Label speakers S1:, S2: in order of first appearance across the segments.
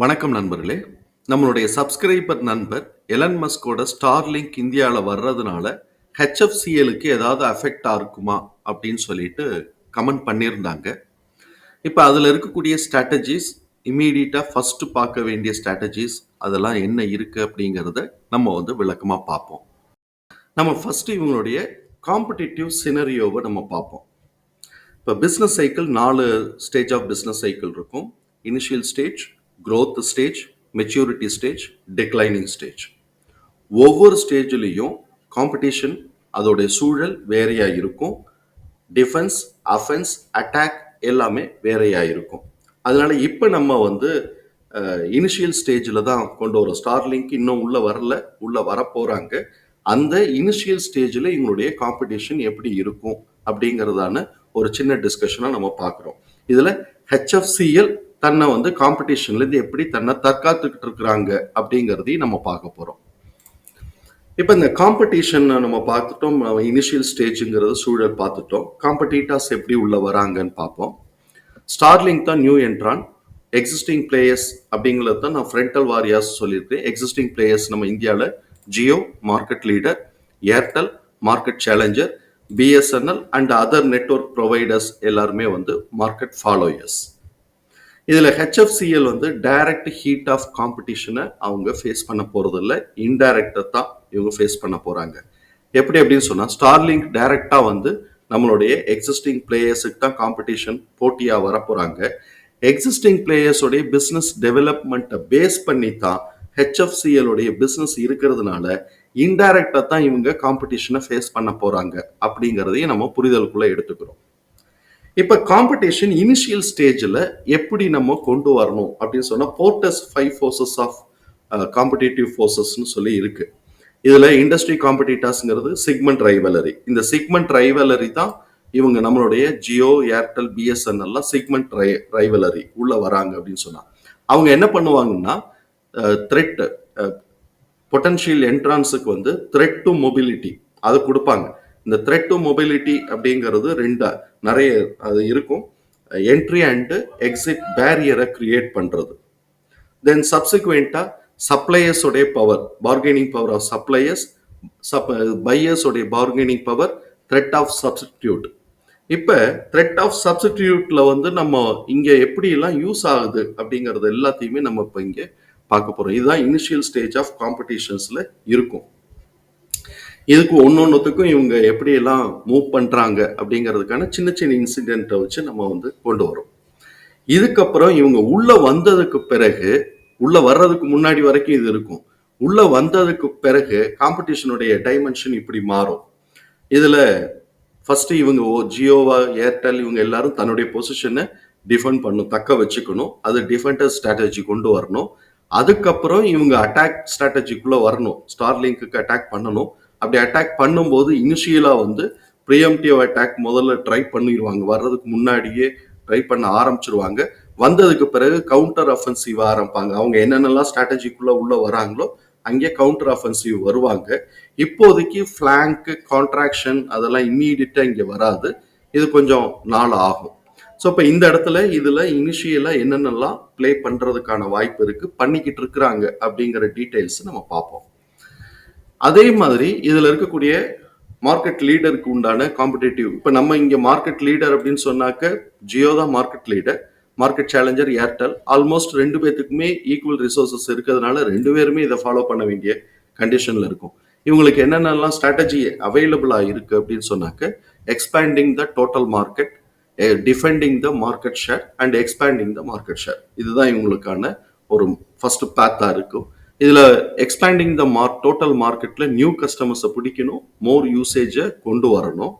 S1: வணக்கம் நண்பர்களே. நம்மளுடைய சப்ஸ்கிரைபர் நண்பர் எலன் மஸ்கோட ஸ்டார்லிங்க் இந்தியாவில் வர்றதுனால ஹெச்எஃப்சிஎலுக்கு ஏதாவது அஃபெக்டாக இருக்குமா அப்படின்னு சொல்லிட்டு கமெண்ட் பண்ணியிருந்தாங்க. இப்போ அதில் இருக்கக்கூடிய ஸ்ட்ராட்டஜிஸ் இம்மீடியட்டாக ஃபஸ்ட்டு பார்க்க வேண்டிய ஸ்ட்ராட்டஜிஸ் அதெல்லாம் என்ன இருக்குது அப்படிங்கிறத நம்ம வந்து விளக்கமாக பார்ப்போம். நம்ம ஃபஸ்ட்டு இவங்களுடைய காம்படிட்டிவ் சினரியோவை நம்ம பார்ப்போம். இப்போ பிஸ்னஸ் சைக்கிள் நாலு ஸ்டேஜ் ஆஃப் பிஸ்னஸ் சைக்கிள் இருக்கும். Initial stage growth stage maturity stage declining stage ஒவ்வொரு ஸ்டேஜ்லேயும் காம்படிஷன் அதோடைய சூழல் வேறையாக இருக்கும். டிஃபென்ஸ் அஃபென்ஸ் அட்டாக் எல்லாமே வேறையாக இருக்கும். அதனால இப்போ நம்ம வந்து இனிஷியல் ஸ்டேஜில் தான் கொண்டு வரோம் ஸ்டார்லிங்க் இன்னும் உள்ளே வரல உள்ளே வரப்போகிறாங்க அந்த இனிஷியல் ஸ்டேஜில் இவங்களுடைய காம்படிஷன் எப்படி இருக்கும் அப்படிங்கிறதான ஒரு சின்ன டிஸ்கஷனாக நம்ம பார்க்குறோம். இதில் ஹெச்எஃப்சிஎல் தன்னை வந்து காம்படிஷன்லேருந்து எப்படி தன்னை தற்காத்துக்கிட்டு இருக்கிறாங்க அப்படிங்கிறதையும் நம்ம பார்க்க போகிறோம் இப்போ இந்த காம்படிஷன் நம்ம பார்த்துட்டோம். இனிஷியல் ஸ்டேஜுங்கிறது சூழல் பார்த்துட்டோம். காம்படிட்டர்ஸ் எப்படி உள்ள வராங்கன்னு பார்ப்போம். ஸ்டார்லிங் தான் நியூ என்ட்ரான் எக்ஸிஸ்டிங் பிளேயர்ஸ் அப்படிங்கிறது தான் நான் ஃப்ரண்டல் வாரியாஸ் சொல்லியிருக்கேன். எக்ஸிஸ்டிங் பிளேயர்ஸ் நம்ம இந்தியாவில் Jio market leader Airtel market challenger BSNL and other network providers எல்லாருமே வந்து மார்க்கெட் ஃபாலோயர்ஸ் இதில் ஹெச்எஃப்சிஎல் வந்து டைரக்ட் ஹீட் ஆஃப் காம்படிஷனை அவங்க ஃபேஸ் பண்ண போகிறதில்ல இன்டைரக்டாக தான் இவங்க ஃபேஸ் பண்ண போகிறாங்க எப்படி அப்படின்னு சொன்னால் ஸ்டார்லிங்க் டைரக்டாக வந்து நம்மளுடைய எக்ஸிஸ்டிங் பிளேயர்ஸுக்கு தான் காம்படிஷன் போட்டியாக வரப்போகிறாங்க எக்ஸிஸ்டிங் பிளேயர்ஸோடைய பிஸ்னஸ் டெவலப்மெண்ட்டை பேஸ் பண்ணி தான் ஹெச்எஃப்சிஎலுடைய பிஸ்னஸ் இருக்கிறதுனால இன்டைரக்டாக தான் இவங்க காம்படிஷனை ஃபேஸ் பண்ண போகிறாங்க அப்படிங்கிறதையும் நம்ம புரிதலுக்குள்ளே எடுத்துக்கிறோம். இப்போ காம்படிஷன் இனிஷியல் ஸ்டேஜில் எப்படி நம்ம கொண்டு வரணும் அப்படின்னு சொன்னால் Porter's five forces of competitive ஃபோர்ஸஸ்னு சொல்லி இருக்கு. இதில் இண்டஸ்ட்ரி காம்படிட்டர்ஸ்ங்கிறது சிக்மெண்ட் ரைவலரி இந்த சிக்மெண்ட் ரைவலரி தான் இவங்க நம்மளுடைய ஜியோ ஏர்டெல் பிஎஸ்என்எல்லாம் சிக்மெண்ட் ரை ரைவலரி உள்ளே வராங்க அப்படின்னு சொன்னால் அவங்க என்ன பண்ணுவாங்கன்னா த்ரெட் பொட்டன்ஷியல் என்ட்ரான்ஸுக்கு வந்து த்ரெட் டு மொபிலிட்டி அதை கொடுப்பாங்க. இந்த த்ரெட் டு மொபிலிட்டி அப்படிங்கிறது ரெண்டு நிறைய அது இருக்கும். என்ட்ரி அண்டு எக்ஸிட் பேரியரை கிரியேட் பண்ணுறது தென் சப்சிக்வெண்ட்டாக சப்ளையர்ஸோடைய power bargaining power of suppliers sub பையர்ஸோடைய bargaining power threat of substitute இப்போ த்ரெட் ஆஃப் சப்ஸ்டிடியூட்ல வந்து நம்ம இங்கே எப்படியெல்லாம் யூஸ் ஆகுது அப்படிங்கிறது எல்லாத்தையுமே நம்ம இப்போ இங்கே பார்க்க போகிறோம் இதுதான் இனிஷியல் ஸ்டேஜ் ஆஃப் காம்படிஷன்ஸில் இருக்கும். இதுக்கு ஒன்னொன்னுத்துக்கும் இவங்க எப்படியெல்லாம் மூவ் பண்ணுறாங்க அப்படிங்கிறதுக்கான சின்ன சின்ன இன்சிடென்ட்டை வச்சு நம்ம வந்து கொண்டு வரோம். இதுக்கப்புறம் இவங்க உள்ள வந்ததுக்கு பிறகு உள்ள வர்றதுக்கு முன்னாடி வரைக்கும் இது இருக்கும். உள்ள வந்ததுக்கு பிறகு காம்படிஷனுடைய டைமென்ஷன் இப்படி மாறும். இதுல ஃபர்ஸ்ட் இவங்க ஓ ஜியோவா ஏர்டெல் இவங்க எல்லாரும் தன்னுடைய பொசிஷனை டிஃபெண்ட் பண்ணும் தக்க வச்சுக்கணும். அது டிஃபெண்டர் ஸ்ட்ராட்டஜி கொண்டு வரணும். அதுக்கப்புறம் இவங்க அட்டாக் ஸ்ட்ராட்டஜிக்குள்ளே வரணும். ஸ்டார்லிங்க்கு அட்டாக் பண்ணணும். அப்படி அட்டாக் பண்ணும்போது இனிஷியலாக வந்து ப்ரியம்டிவ் அட்டாக் முதல்ல ட்ரை பண்ணிடுவாங்க வர்றதுக்கு முன்னாடியே ட்ரை பண்ண ஆரம்பிச்சிருவாங்க. வந்ததுக்கு பிறகு கவுண்டர் அஃபென்சிவ் ஆரம்பிப்பாங்க. அவங்க என்னென்னலாம் ஸ்ட்ராட்டஜிக்குள்ளே உள்ளே வராங்களோ அங்கே கவுண்டர் அஃபென்சிவ் வருவாங்க. இப்போதைக்கு ஃப்ளாங்க்கு கான்ட்ராக்ஷன் அதெல்லாம் இம்மீடியட்டாக இங்கே வராது. இது கொஞ்சம் நாள் ஆகும். ஸோ இப்போ இந்த இடத்துல இதில் இனிஷியலாக என்னென்னலாம் ப்ளே பண்ணுறதுக்கான வாய்ப்பு இருக்குது பண்ணிக்கிட்டு இருக்கிறாங்க அப்படிங்கிற டீட்டெயில்ஸ் நம்ம பார்ப்போம். அதே மாதிரி இதில் இருக்கக்கூடிய மார்க்கெட் லீடருக்கு உண்டான காம்படேட்டிவ் இப்போ நம்ம இங்கே மார்க்கெட் லீடர் அப்படின்னு சொன்னாக்க ஜியோ தான் market leader market challenger Airtel almost ரெண்டு பேர்த்துக்குமே ஈக்குவல் ரிசோர்ஸஸ் இருக்கிறதுனால ரெண்டு பேருமே இதை ஃபாலோ பண்ண வேண்டிய கண்டிஷனில் இருக்கும். இவங்களுக்கு என்னென்னலாம் ஸ்ட்ராட்டஜி அவைலபிளாக இருக்குது அப்படின்னு சொன்னாக்க expanding the total market defending the market share and expanding the market share இதுதான் இவங்களுக்கான ஒரு ஃபர்ஸ்ட் பேத்தாக இருக்கும். இதில் எக்ஸ்பேண்டிங் த மார்க் டோட்டல் மார்க்கெட்டில் நியூ கஸ்டமர்ஸை பிடிக்கணும் மோர் யூசேஜை கொண்டு வரணும்.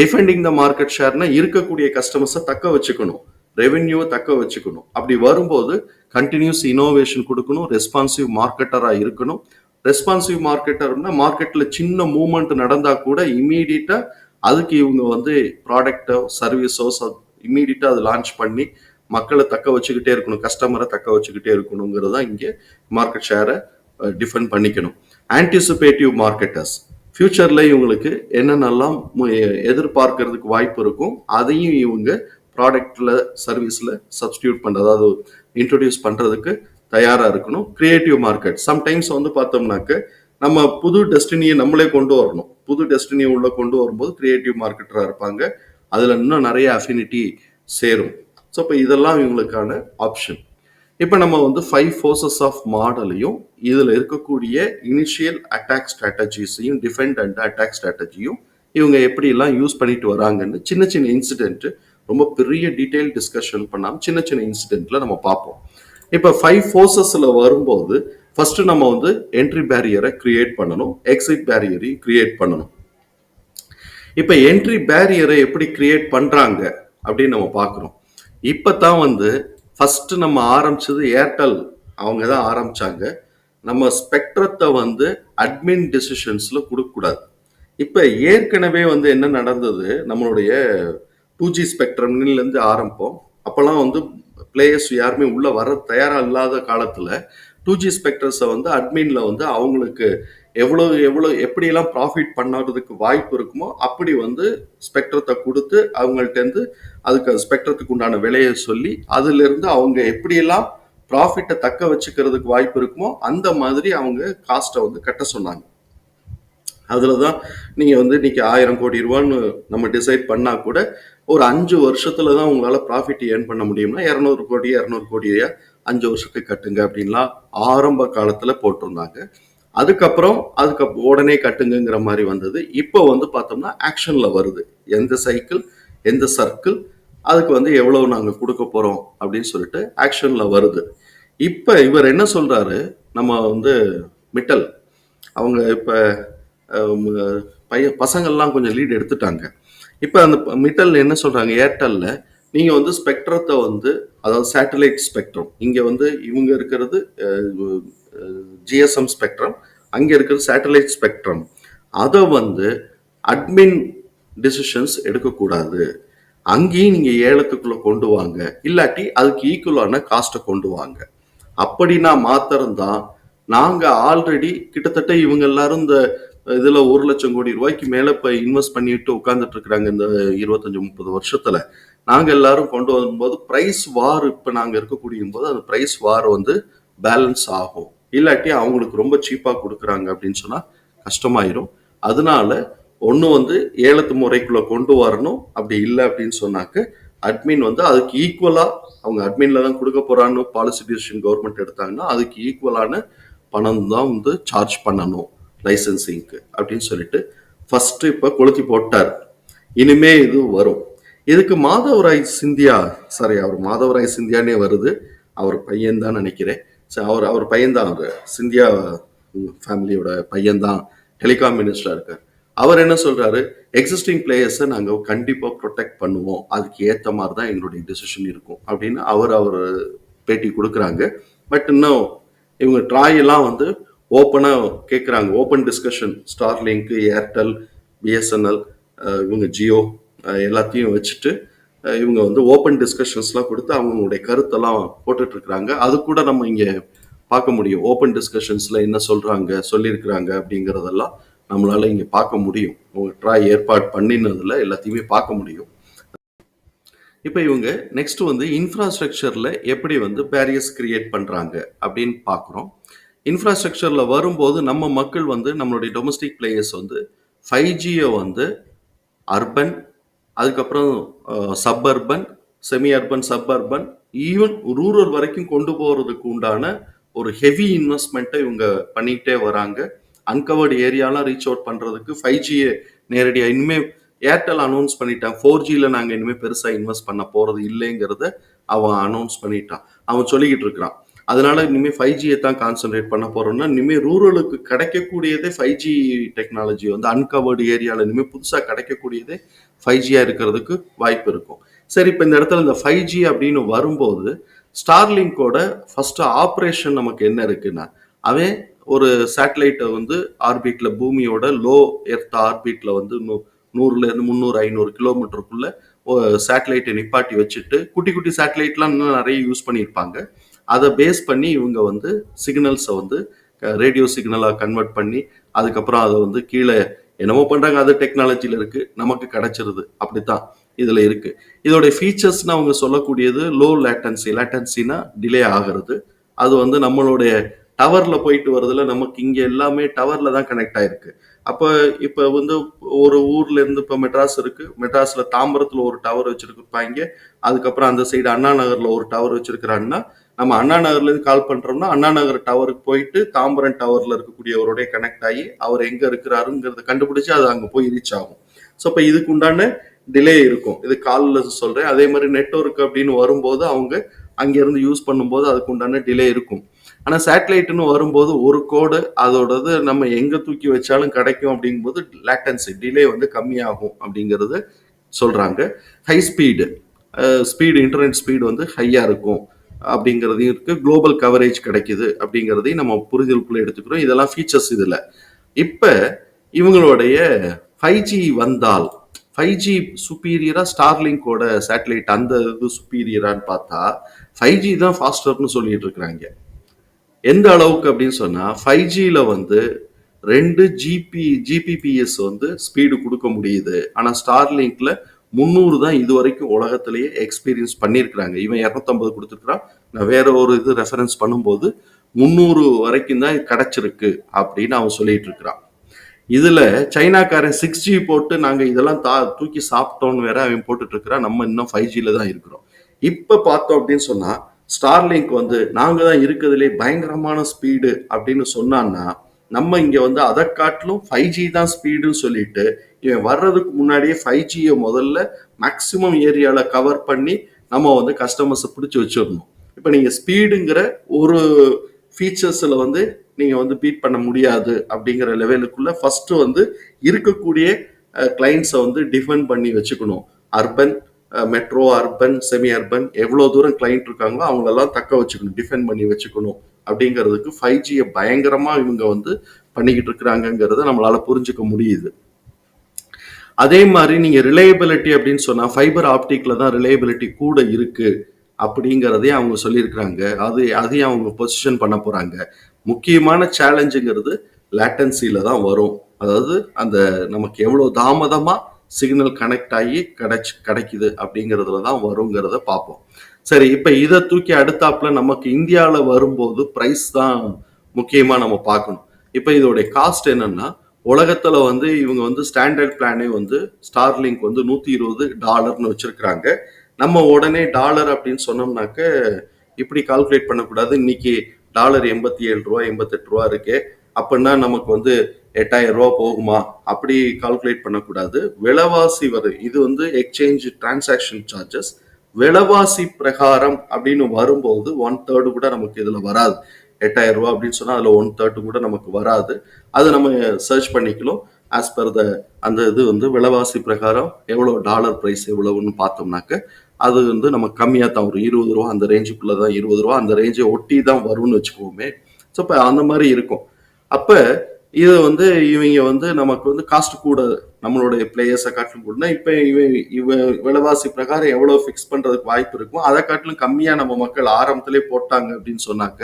S1: டிஃபெண்டிங் த மார்க்கெட் ஷேர்னா இருக்கக்கூடிய கஸ்டமர்ஸை தக்க வச்சுக்கணும். ரெவென்யூவை தக்க வச்சுக்கணும். அப்படி வரும்போது கண்டினியூஸ் இனோவேஷன் கொடுக்கணும் ரெஸ்பான்சிவ் மார்க்கெட்டராக இருக்கணும். ரெஸ்பான்சிவ் மார்க்கெட்டர்னா மார்க்கெட்டில் சின்ன மூமெண்ட் நடந்தால் கூட இம்மீடியட்டாக அதுக்கு இவங்க வந்து ப்ராடக்டோ சர்வீஸோ இம்மீடியட்டாக அது லான்ச் பண்ணி மக்களை தக்க வச்சுக்கிட்டே இருக்கணும் கஸ்டமரை தக்க வச்சுக்கிட்டே இருக்கணுங்கிறது தான் இங்கே மார்க்கெட் ஷேரை டிஃபெண்ட் பண்ணிக்கணும். ஆன்டிசிபேட்டிவ் மார்க்கெட்டர்ஸ் ஃபியூச்சரில் இவங்களுக்கு என்னென்னலாம் எதிர்பார்க்கறதுக்கு வாய்ப்பு இருக்கும் அதையும் இவங்க ப்ராடக்டில் சர்வீஸில் சப்ஸ்டியூட் பண்ணுறது அதாவது இன்ட்ரடியூஸ் பண்ணுறதுக்கு தயாராக இருக்கணும். க்ரியேட்டிவ் மார்க்கெட் சம்டைம்ஸ் வந்து பார்த்தோம்னாக்க நம்ம புது டெஸ்டினியை நம்மளே கொண்டு வரணும். புது டெஸ்டினியை உள்ளே கொண்டு வரும்போது க்ரியேட்டிவ் மார்க்கெட்டராக இருப்பாங்க. அதில் இன்னும் நிறைய அஃபினிட்டி சேரும். ஸோ இப்போ இதெல்லாம் இவங்களுக்கான ஆப்ஷன் இப்போ நம்ம வந்து ஃபைவ் ஃபோர்ஸஸ் ஆஃப் மாடலையும் இதில் இருக்கக்கூடிய இனிஷியல் அட்டாக் ஸ்ட்ராட்டஜிஸையும் டிஃபெண்ட் அண்ட் அட்டாக் ஸ்ட்ராட்டஜியும் இவங்க எப்படிலாம் யூஸ் பண்ணிட்டு வராங்கன்னு சின்ன சின்ன இன்சிடென்ட்டு ரொம்ப பெரிய டீட்டெயில் டிஸ்கஷன் பண்ணாமல் சின்ன சின்ன இன்சிடென்ட்டில் நம்ம பார்ப்போம். இப்போ ஃபைவ் ஃபோர்ஸஸில் வரும்போது ஃபர்ஸ்ட் நம்ம வந்து என்ட்ரி பேரியரை கிரியேட் பண்ணணும் எக்ஸிட் பேரியரையும் கிரியேட் பண்ணணும். இப்போ என்ட்ரி பேரியரை எப்படி கிரியேட் பண்ணுறாங்க அப்படின்னு நம்ம பார்க்குறோம். இப்போ தான் வந்து ஃபஸ்ட்டு நம்ம ஆரம்பிச்சது ஏர்டெல் அவங்க தான் ஆரம்பிச்சாங்க. நம்ம ஸ்பெக்ட்ரத்தை வந்து அட்மின் டெசிஷன்ஸில் கொடுக்கக்கூடாது. இப்போ ஏற்கனவே வந்து என்ன நடந்தது? நம்மளுடைய டூ ஜி ஸ்பெக்ட்ரம்லேருந்து ஆரம்பம் அப்போல்லாம் வந்து பிளேயர்ஸ் யாருமே உள்ளே வர தயாராக இல்லாத காலத்தில் டூ ஜி ஸ்பெக்ட்ரஸை வந்து அட்மினில் வந்து அவங்களுக்கு எவ்வளோ எவ்வளோ எப்படியெல்லாம் ப்ராஃபிட் பண்ணுறதுக்கு வாய்ப்பு இருக்குமோ அப்படி வந்து ஸ்பெக்ட்ரத்தை கொடுத்து அவங்கள்ட்டேருந்து அதுக்கு ஸ்பெக்ட்ரத்துக்கு உண்டான விலையை சொல்லி அதுலேருந்து அவங்க எப்படியெல்லாம் ப்ராஃபிட்டை தக்க வச்சுக்கிறதுக்கு வாய்ப்பு இருக்குமோ அந்த மாதிரி அவங்க காஸ்ட்டை வந்து கட்ட சொன்னாங்க. அதில் தான் நீங்கள் வந்து இன்னைக்கு ஆயிரம் கோடி ரூபான்னு நம்ம டிசைட் பண்ணால் கூட ஒரு அஞ்சு வருஷத்தில் தான் உங்களால் ப்ராஃபிட் ஏர்ன் பண்ண முடியும்னா இரநூறு கோடி இரநூறு கோடியை அஞ்சு வருஷத்துக்கு கட்டுங்க அப்படின்லாம் ஆரம்ப காலத்தில் போட்டிருந்தாங்க. அதுக்கப்புறம் அதுக்கு உடனே கட்டுங்கிற மாதிரி வந்தது. இப்போ வந்து பார்த்தோம்னா ஆக்ஷனில் வருது. எந்த சைக்கிள் எந்த சர்க்கிள் அதுக்கு வந்து எவ்வளவு நாங்கள் கொடுக்க போகிறோம் அப்படின்னு சொல்லிட்டு ஆக்ஷனில் வருது. இப்போ இவர் என்ன சொல்கிறாரு நம்ம வந்து மிட்டல். அவங்க இப்போ பைய பசங்கள்லாம் கொஞ்சம் லீட் எடுத்துட்டாங்க. இப்போ அந்த மிட்டல் என்ன சொல்கிறாங்க ஏர்டெல்லில் நீங்கள் வந்து ஸ்பெக்ட்ரத்தை வந்து அதாவது சேட்டலைட் ஸ்பெக்ட்ரம் இங்கே வந்து இவங்க இருக்கிறது ஜிஎஸ்எம் ஸ்பெக்ட்ரம் அங்கே இருக்கிற சேட்டலைட் ஸ்பெக்ட்ரம் அதை வந்து அட்மின் டிசிஷன்ஸ் எடுக்கக்கூடாது. அங்கேயும் நீங்கள் ஏலத்துக்குள்ளே கொண்டு வாங்க. இல்லாட்டி அதுக்கு ஈக்குவலான காஸ்ட்டை கொண்டு வாங்க. அப்படின்னா மாத்திரம்தான். நாங்கள் ஆல்ரெடி கிட்டத்தட்ட இவங்க எல்லாரும் இந்த இதில் ஒரு லட்சம் கோடி ரூபாய்க்கு மேலே இப்போ இன்வெஸ்ட் பண்ணிட்டு உட்காந்துட்டு இருக்கிறாங்க இந்த இருபத்தஞ்சு முப்பது வருஷத்தில். நாங்கள் எல்லாரும் கொண்டு வரும்போது ப்ரைஸ் வார் இப்போ நாங்கள் இருக்கக்கூடிய போது அந்த ப்ரைஸ் வார் வந்து பேலன்ஸ் ஆகும். இல்லாட்டி அவங்களுக்கு ரொம்ப சீப்பாக கொடுக்குறாங்க அப்படின்னு சொன்னால் கஷ்டமாயிரும். அதனால ஒன்று வந்து ஏலத்து முறைக்குள்ளே கொண்டு வரணும். அப்படி இல்லை அப்படின்னு சொன்னாக்க அட்மின் வந்து அதுக்கு ஈக்குவலாக அவங்க அட்மின்ல தான் கொடுக்க போகிறான்னு பாலிசி டிசிஷன் கவர்மெண்ட் எடுத்தாங்கன்னா அதுக்கு ஈக்குவலான பணம் தான் வந்து சார்ஜ் பண்ணணும் லைசன்சிங்க்கு அப்படின்னு சொல்லிட்டு ஃபர்ஸ்ட் இப்போ கொளுத்தி போட்டார். இனிமே இது வரும். இதுக்கு மாதவராய் சிந்தியா சாரி அவர் மாதவராய் சிந்தியானே வருது. அவர் பையன் தான் நினைக்கிறேன். அவர் அவர் பையன்தான் அவர். சிந்தியா ஃபேமிலியோட பையன்தான். டெலிகாம் மினிஸ்டராக இருக்கார். அவர் என்ன சொல்றாரு? எக்ஸிஸ்டிங் பிளேயர்ஸை நாங்கள் கண்டிப்பாக ப்ரொடெக்ட் பண்ணுவோம். அதுக்கு ஏற்ற மாதிரி தான் எங்களுடைய டிசிஷன் இருக்கும் அப்படின்னு அவர் அவர் பேட்டி கொடுக்குறாங்க. பட் இன்னும் இவங்க ட்ராயெல்லாம் வந்து ஓப்பனாக கேட்குறாங்க open discussion Starlink Airtel BSNL இவங்க ஜியோ எல்லாத்தையும் வச்சுட்டு இவங்க வந்து ஓப்பன் டிஸ்கஷன்ஸ்லாம் கொடுத்து அவங்களுடைய கருத்தெல்லாம் போட்டுட்டு இருக்கிறாங்க அது கூட நம்ம இங்கே பார்க்க முடியும். ஓப்பன் டிஸ்கஷன்ஸில் என்ன சொல்கிறாங்க சொல்லியிருக்கிறாங்க அப்படிங்கிறதெல்லாம் நம்மளால் இங்கே பார்க்க முடியும். ட்ராய் ஏற்பாடு பண்ணினதுல எல்லாத்தையுமே பார்க்க முடியும். இப்போ இவங்க நெக்ஸ்ட் வந்து இன்ஃப்ராஸ்ட்ரக்சரில் எப்படி வந்து பேரியர்ஸ் கிரியேட் பண்ணுறாங்க அப்படின்னு பார்க்குறோம். இன்ஃப்ராஸ்ட்ரக்சரில் வரும்போது நம்ம மக்கள் வந்து நம்மளுடைய டொமஸ்டிக் பிளேயர்ஸ் வந்து ஃபைவ் ஜியை வந்து அர்பன் அதுக்கப்புறம் suburban semi urban suburban even rural வரைக்கும் கொண்டு போகிறதுக்கு உண்டான ஒரு ஹெவி இன்வெஸ்ட்மெண்ட்டை இவங்க பண்ணிக்கிட்டே வராங்க. அன்கவர்டு ஏரியாலாம் ரீச் அவுட் பண்ணுறதுக்கு ஃபைவ் ஜியை நேரடியாக இனிமேல் ஏர்டெல் அனௌன்ஸ் பண்ணிட்டான். ஃபோர் ஜியில் நாங்கள் இனிமேல் பெருசாக இன்வெஸ்ட் பண்ண போகிறது இல்லைங்கிறத அவன் அனௌன்ஸ் பண்ணிட்டான். அவன் சொல்லிக்கிட்டு இருக்கிறான். அதனால இனிமேல் ஃபைவ் ஜியை தான் கான்சென்ட்ரேட் பண்ண போகிறோம்னா இனிமேல் ரூரலுக்கு கிடைக்கக்கூடியதே ஃபைவ் ஜி டெக்னாலஜி வந்து அன்கவர்டு ஏரியாவில் இனிமேல் புதுசாக கிடைக்கக்கூடியதே ஃபைவ் ஜியாக இருக்கிறதுக்கு வாய்ப்பு இருக்கும். சரி இப்போ இந்த இடத்துல இந்த ஃபைவ் ஜி அப்படின்னு வரும்போது ஸ்டார்லிங்கோட ஃபஸ்ட்டு ஆப்ரேஷன் நமக்கு என்ன இருக்குன்னா அவன் ஒரு சேட்டலைட்டை வந்து ஆர்பிட்டில் பூமியோட லோ எர்த் ஆர்பிட்டில் வந்து நூ- நூறுலேருந்து முந்நூறு ஐநூறு கிலோமீட்டருக்குள்ள சேட்டலைட்டை நிப்பாட்டி வச்சுட்டு குட்டி குட்டி சேட்டலைட்லாம் இன்னும் நிறைய யூஸ் பண்ணியிருப்பாங்க. அதை பேஸ் பண்ணி இவங்க வந்து சிக்னல்ஸை வந்து ரேடியோ சிக்னலாக கன்வெர்ட் பண்ணி அதுக்கப்புறம் அதை வந்து கீழே என்னமோ பண்றாங்க அது டெக்னாலஜியில இருக்கு. நமக்கு கிடைச்சிருது. அப்படித்தான் இதுல இருக்கு. இதோட ஃபீச்சர்ஸ்னு அவங்க சொல்லக்கூடியது லோ லேட்டன்சி லேட்டன்சினா டிலே ஆகிறது. அது வந்து நம்மளுடைய டவர்ல போயிட்டு வரதுல நமக்கு இங்க எல்லாமே டவர்ல தான் கனெக்ட் ஆயிருக்கு. அப்ப இப்ப வந்து ஒரு ஊர்ல இருந்து இப்ப மெட்ராஸ் இருக்கு. மெட்ராஸ்ல தாம்பரத்துல ஒரு டவர் வச்சிருப்பாங்க. அதுக்கப்புறம் அந்த சைடு அண்ணா நகர்ல ஒரு டவர் வச்சிருக்கிறாங்கன்னா நம்ம அண்ணா நகர்லேருந்து கால் பண்ணுறோம்னா அண்ணா நகர் டவருக்கு போயிட்டு தாம்பரம் டவரில் இருக்கக்கூடியவரோட கனெக்ட் ஆகி அவர் எங்கே இருக்கிறாருங்கிறத கண்டுபிடிச்சு அது அங்கே போய் ரீச் ஆகும். ஸோ இப்போ இதுக்கு உண்டான டிலே இருக்கும். இது காலில் சொல்கிறேன் அதே மாதிரி நெட்ஒர்க் அப்படின்னு வரும்போது அவங்க அங்கேருந்து யூஸ் பண்ணும்போது அதுக்கு உண்டான டிலே இருக்கும். ஆனால் சேட்டலைட்டுன்னு வரும்போது ஒரு கோடு அதோடது நம்ம எங்கே தூக்கி வச்சாலும் கிடைக்கும் அப்படிங்கும்போது லேட்டன்சி டிலே வந்து கம்மியாகும் அப்படிங்கிறது சொல்கிறாங்க high speed speed internet speed வந்து ஹையாக இருக்கும். அப்படிங்கிறதையும் இருக்குது குளோபல் கவரேஜ் கிடைக்குது அப்படிங்கிறதையும் நம்ம புரிதலுக்குள்ளே எடுத்துக்கிறோம். இதெல்லாம் ஃபீச்சர்ஸ் இதில். இப்போ இவங்களுடைய ஃபைவ் ஜி வந்தால் ஃபைவ் ஜி சுப்பீரியரா ஸ்டார்லிங்கோட சேட்டலைட் அந்த இது சுப்பீரியரான்னு பார்த்தா ஃபைவ் ஜி தான் ஃபாஸ்டர்னு சொல்லிட்டு இருக்கிறாங்க. எந்த அளவுக்கு அப்படின்னு சொன்னால் ஃபைவ் ஜியில் வந்து ரெண்டு ஜிபி ஜிபிபிஎஸ் வந்து ஸ்பீடு கொடுக்க முடியுது. ஆனால் ஸ்டார்லிங்கில் முந்நூறு தான் இது வரைக்கும் உலகத்திலேயே எக்ஸ்பீரியன்ஸ் பண்ணியிருக்கிறாங்க. இவன் இரநூத்தம்பது கொடுத்துருக்குறான். நான் வேற ஒரு இது ரெஃபரன்ஸ் பண்ணும்போது முந்நூறு வரைக்கும் தான் கிடைச்சிருக்கு அப்படின்னு அவன் சொல்லிட்டு இருக்கிறான். இதில் சைனாக்காரன் சிக்ஸ் ஜி போட்டு நாங்கள் இதெல்லாம் தா தூக்கி சாப்பிட்டோம்னு வேற அவன் போட்டுட்டு இருக்கிறான். நம்ம இன்னும் ஃபைவ் ஜியில் தான் இருக்கிறோம். இப்போ பார்த்தோம் அப்படின்னு சொன்னால் ஸ்டார்லிங்க் வந்து நாங்கள் தான் இருக்கிறதுலே பயங்கரமான ஸ்பீடு அப்படின்னு சொன்னான்னா நம்ம இங்கே வந்து அதை காட்டிலும் ஃபைவ் ஜி தான் ஸ்பீடுன்னு சொல்லிட்டு இவன் வர்றதுக்கு முன்னாடியே ஃபைவ் ஜியை முதல்ல மேக்சிமம் ஏரியாவில் கவர் பண்ணி நம்ம வந்து கஸ்டமர்ஸை பிடிச்சி வச்சிடணும். இப்போ நீங்கள் ஸ்பீடுங்கிற ஒரு ஃபீச்சர்ஸில் வந்து நீங்கள் வந்து பீட் பண்ண முடியாது அப்படிங்கிற லெவலுக்குள்ள ஃபஸ்ட்டு வந்து இருக்கக்கூடிய கிளைண்ட்ஸை வந்து டிஃபெண்ட் பண்ணி வச்சுக்கணும். Urban metro urban semi urban எவ்வளோ தூரம் கிளைண்ட் இருக்காங்களோ அவங்களெல்லாம் தக்க வச்சுக்கணும் டிஃபெண்ட் பண்ணி வச்சுக்கணும் அப்படிங்கிறதுக்கு ஃபைவ் ஜியை பயங்கரமாக இவங்க வந்து பண்ணிக்கிட்டு இருக்கிறாங்கங்கிறத நம்மளால் புரிஞ்சுக்க முடியுது. அதே மாதிரி நீங்கள் ரிலையபிலிட்டி அப்படின்னு சொன்னால் ஃபைபர் ஆப்டிக்கில் தான் ரிலையபிலிட்டி கூட இருக்குது அப்படிங்கிறதையும் அவங்க சொல்லியிருக்கிறாங்க. அது அதையும் அவங்க பொசிஷன் பண்ண போகிறாங்க முக்கியமான சேலஞ்சுங்கிறது லேட்டன்சியில் தான் வரும். அதாவது அந்த நமக்கு எவ்வளோ தாமதமாக சிக்னல் கனெக்ட் ஆகி கிடைச்சி கிடைக்குது அப்படிங்கிறதுல தான் வருங்கிறத பார்ப்போம். சரி இப்போ இதை தூக்கி அடுத்தாப்புல நமக்கு இந்தியாவில் வரும்போது ப்ரைஸ் தான் முக்கியமாக நம்ம பார்க்கணும். இப்போ இதோடைய காஸ்ட் என்னன்னா உலகத்தில் வந்து இவங்க வந்து ஸ்டாண்டர்ட் பிளானே வந்து ஸ்டார்லிங்க் வந்து நூற்றி இருபது டாலர்னு வச்சுருக்குறாங்க. நம்ம உடனே டாலர் அப்படின்னு சொன்னோம்னாக்க இப்படி கால்குலேட் பண்ணக்கூடாது. இன்னைக்கு டாலர் எண்பத்தி ஏழு ரூபா எண்பத்தெட்டு ரூபா இருக்கு. அப்படின்னா நமக்கு வந்து எட்டாயிரம் ரூபா போகுமா? அப்படி கால்குலேட் பண்ணக்கூடாது. விலைவாசி வரும் இது வந்து எக்ஸ்சேஞ்ச் டிரான்சாக்ஷன் சார்ஜஸ் விலைவாசி பிரகாரம் அப்படின்னு வரும்போது ஒன் தேர்டு கூட நமக்கு இதில் வராது. எட்டாயிரம் ரூபா அப்படின்னு சொன்னால் அதில் ஒன் தேர்ட்டு கூட நமக்கு வராது. அது நம்ம சர்ச் பண்ணிக்கலாம் ஆஸ் பர் த அந்த இது வந்து விலைவாசி பிரகாரம் எவ்வளோ டாலர் ப்ரைஸ் எவ்வளவுன்னு பார்த்தோம்னாக்க அது வந்து நம்ம கம்மியாக தான் வரும் இருபது ரூபா அந்த ரேஞ்சுக்குள்ளே தான் இருபது ரூபா அந்த ரேஞ்சை ஒட்டி தான் வரும்னு வச்சுக்கோமே. ஸோ இப்போ அந்த மாதிரி இருக்கும். அப்போ இதை வந்து இவங்க வந்து நமக்கு வந்து காஸ்ட் கூட நம்மளுடைய பிளேயர்ஸை காட்டிலும் கூட. இப்போ இவன் இவன் விலைவாசி பிரகாரம் எவ்வளோ ஃபிக்ஸ் பண்ணுறதுக்கு வாய்ப்பு இருக்கும் அதை காட்டிலும் கம்மியாக நம்ம மக்கள் ஆரம்பத்திலே போட்டாங்க அப்படின்னு சொன்னாக்க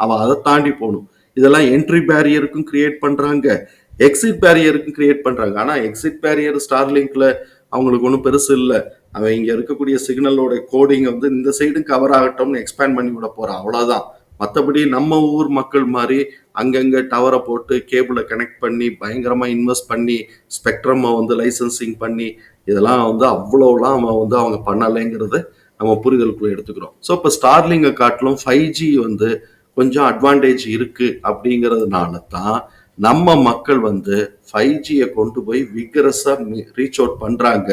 S1: அவன் அதை தாண்டி போகணும். இதெல்லாம் என்ட்ரி பேரியருக்கும் கிரியேட் பண்ணுறாங்க எக்ஸிட் பேரியருக்கும் கிரியேட் பண்ணுறாங்க ஆனால் எக்ஸிட் பேரியர் ஸ்டார்லிங்க்ல அவங்களுக்கு ஒன்றும் பெருசு இல்லை. அவன் இங்கே இருக்கக்கூடிய சிக்னலோட கோடிங் வந்து இந்த சைடும் கவர் ஆகட்டும்னு எக்ஸ்பேண்ட் பண்ணி விட போகிறான் அவ்வளோதான் மற்றபடி நம்ம ஊர் மக்கள் மாதிரி அங்கங்கே டவரை போட்டு கேபிளை கனெக்ட் பண்ணி பயங்கரமாக இன்வெஸ்ட் பண்ணி ஸ்பெக்ட்ரமை வந்து லைசன்சிங் பண்ணி இதெல்லாம் வந்து அவ்வளோலாம் அவன் வந்து அவங்க பண்ணலைங்கிறத நம்ம புரிதலுக்குள்ள எடுத்துக்கிறோம். ஸோ இப்போ ஸ்டார்லிங்கை காட்டிலும் ஃபைவ் ஜி வந்து கொஞ்சம் அட்வான்டேஜ் இருக்குது அப்படிங்கிறதுனால தான் நம்ம மக்கள் வந்து ஃபைவ் ஜியை கொண்டு போய் விக்ரஸாக ரீச் அவுட் பண்ணுறாங்க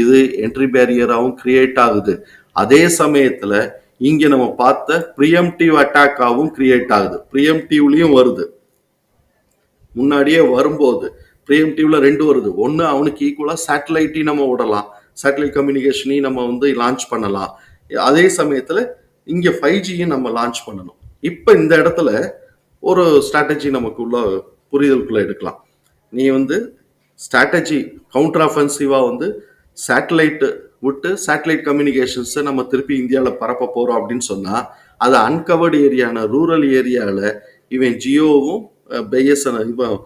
S1: இது என்ட்ரி பேரியராகவும் கிரியேட் ஆகுது. அதே சமயத்தில் இங்கே நம்ம பார்த்த ப்ரியம்டிவ் அட்டாக்காகவும் கிரியேட் ஆகுது. ப்ரியம்டிவ்லையும் வருது. முன்னாடியே வரும்போது ப்ரியம்டிவ்ல ரெண்டு வருது. ஒன்று அவனுக்கு ஈக்குவலாக சேட்டலைட்டையும் நம்ம விடலாம். சேட்டலைட் கம்யூனிகேஷனையும் நம்ம வந்து லான்ச் பண்ணலாம். அதே சமயத்தில் இங்கே ஃபைவ் ஜியும் நம்ம லான்ச் பண்ணணும். இப்போ இந்த இடத்துல ஒரு ஸ்ட்ராட்டஜி நமக்குள்ள புரிதலுக்குள்ள எடுக்கலாம். நீ வந்து ஸ்ட்ராட்டஜி கவுண்டர் அஃபென்சிவாக வந்து சேட்டலைட்டு விட்டு சேட்டலைட் கம்யூனிகேஷன்ஸை நம்ம திருப்பி இந்தியாவில் பரப்ப போகிறோம் அப்படின்னு சொன்னால் அது அன்கவர்டு ஏரியான ரூரல் ஏரியாவில் இவன் ஜியோவும் பிஎஸ்என் இவன்